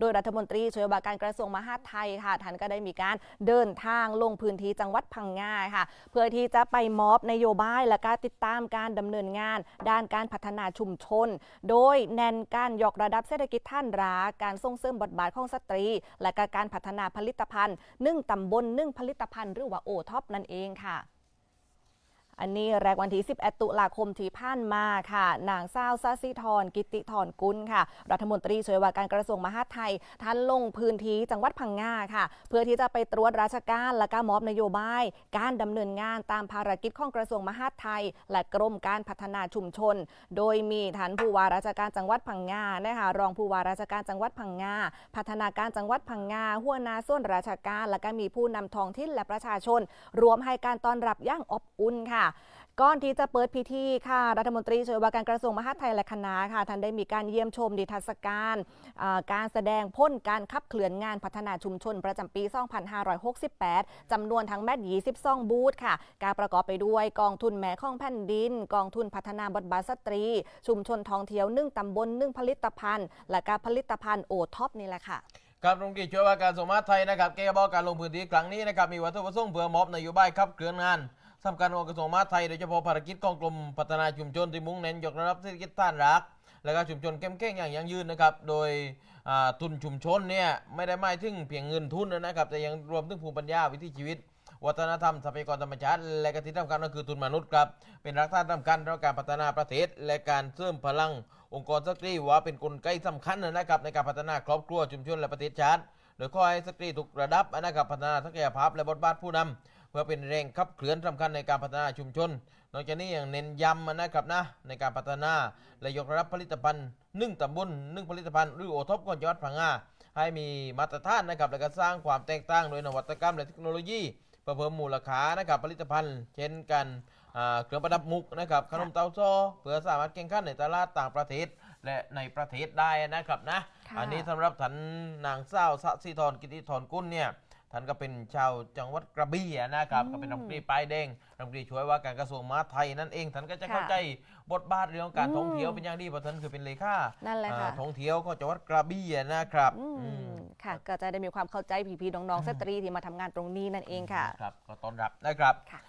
โดยรัฐมนตรีช่วยว่าการกระทรวงมหาดไทยค่ะท่านก็ได้มีการเดินทางลงพื้นที่จังหวัดพังงาค่ะ เพื่อที่จะไปมอบนโยบายและการติดตามการดำเนินงาน ด้านการพัฒนาชุมชน โดยแนนการยกระดับเศรษฐกิจท่านราการส่งเสริมบทบาทของสตรี และกการพัฒนาผลิตภัณฑ์นึ่งตำบลนึ่งผลิตภัณฑ์หรือว่าโอท็อปนั่นเองค่ะ อันนี้แรกวันที่ 11 ตุลาคมที่ผ่านมาค่ะ นางสาวซาซิธรกิติธรกุลค่ะ รัฐมนตรีช่วยว่าการกระทรวงมหาดไทย ท่านลงพื้นที่จังหวัดพังงาค่ะ เพื่อที่จะไปตรวจราชการและก็มอบนโยบาย การดำเนินงานตามภารกิจของกระทรวงมหาดไทย และกรมการพัฒนาชุมชน โดยมีท่านผู้ว่าราชการจังหวัดพังงานะคะรองผู้ว่าราชการจังหวัดพังงาพัฒนาการจังหวัดพังงาหัวหน้าส่วนราชการ และก็มีผู้นำท้องถิ่นและประชาชน รวมให้การต้อนรับอย่างอบอุ่นค่ะก่อนที่จะเปิดพิธีค่ะ รัฐมนตรีช่วยว่าการกระทรวงมหาดไทยและคณะค่ะท่านได้มีการเยี่ยมชมนิทรรศการการแสดงพ้นการขับเคลื่อนงานพัฒนาชุมชนประจำปี 2568 จำนวนทั้งแมต22 บูธค่ะ การประกอบไปด้วยกองทุนแม่ข้องแผ่นดิน กองทุนพัฒนาบทบาทสตรี ชุมชนท่องเที่ยวนึ่งตำบลนึ่งผลิตภัณฑ์ และการผลิตภัณฑ์โอท็อปนี่แหละค่ะครับรงที่ช่วยว่าการสมมาไทยนะครับแกบอกการลงพื้นที่ครั้งนี้นะครับมีวัตถุประสงค์เพื่อมอบนโยบายขับเคลื่อนงาน สำคัญของกระทรวงมหาดไทยโดยเฉพาะภารกิจของกรมพัฒนาชุมชนที่มุ่งเน้นยกระดับเศรษฐกิจฐานรากและก็ชุมชนเข้มแข็งอย่างยั่งยืนนะครับ โดยทุนชุมชนเนี่ยไม่ได้หมายถึงเพียงเงินทุนนะครับ แต่ยังรวมถึงภูมิปัญญาวิถีชีวิต วัฒนธรรมทรัพยากรธรรมชาติ และก็ที่สำคัญก็คือทุนมนุษย์ครับ เป็นรักฐานสำคัญต่อการพัฒนาประเทศ และการเสริมพลัง องค์กรสตรีว่าเป็นกลไกสำคัญนะครับในการพัฒนาครอบครัวชุมชนและประเทศชาติโดยขอให้สตรีทุกระดับนะครับพัฒนาศักยภาพและบทบาทผู้นำ เพื่อเป็นแรงขับเคลื่อนสำคัญในการพัฒนาชุมชน นอกจากนี้ยังเน้นย้ำนะครับนะในการพัฒนาและยกระดับผลิตภัณฑ์นึ่งตำบลนึ่งผลิตภัณฑ์หรือโอท็อปของจังหวัดพังงาให้มีมาตรฐานนะครับและก็สร้างความแตกต่างโดยนวัตกรรมและเทคโนโลยีเพื่อเพิ่มมูลค่านะครับผลิตภัณฑ์ เช่นกันอ่าเครื่องประดับมุกนะครับขนมเต้าซ้อเพื่อสามารถแข่งขันในตลาดต่างประเทศและในประเทศได้นะครับนะค่ะอันนี้สำหรับท่านนางสาวสะสิธรกิติธรกุลเนี่ย ท่านก็เป็นชาวจังหวัดกระบี่อะนะครับอืมก็เป็นรัฐมนตรีป้ายแดงรัฐมนตรีช่วยว่าการกระทรวงมหาดไทยนั่นเองท่านก็จะค่ะเข้าใจบทบาทเรื่องของการอืมท่องเที่ยวเป็นอย่างดีเพราะท่านคือเป็นเลขานั่นแหละค่ะอ่าท่องเที่ยวของจังหวัดกระบี่อะนะครับอืมอืมค่ะก็จะได้มีความเข้าใจพี่ๆน้องๆสตรีที่มาทำงานตรงนี้นั่นเองค่ะครับก็ต้อนรับนะครับค่ะ